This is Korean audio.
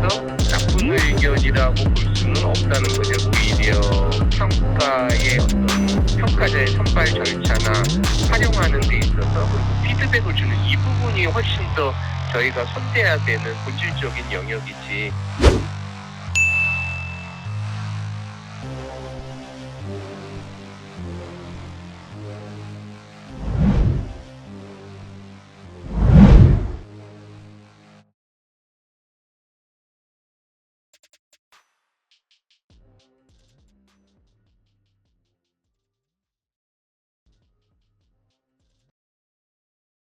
대해서 나쁜 의견이라고 볼 수는 없다는 거죠. 오히려 평가의 어떤 평가자의 선발 절차나 활용하는 데 있어서 그리고 피드백을 주는 이 부분이 훨씬 더 저희가 선대해야 되는 본질적인 영역이지.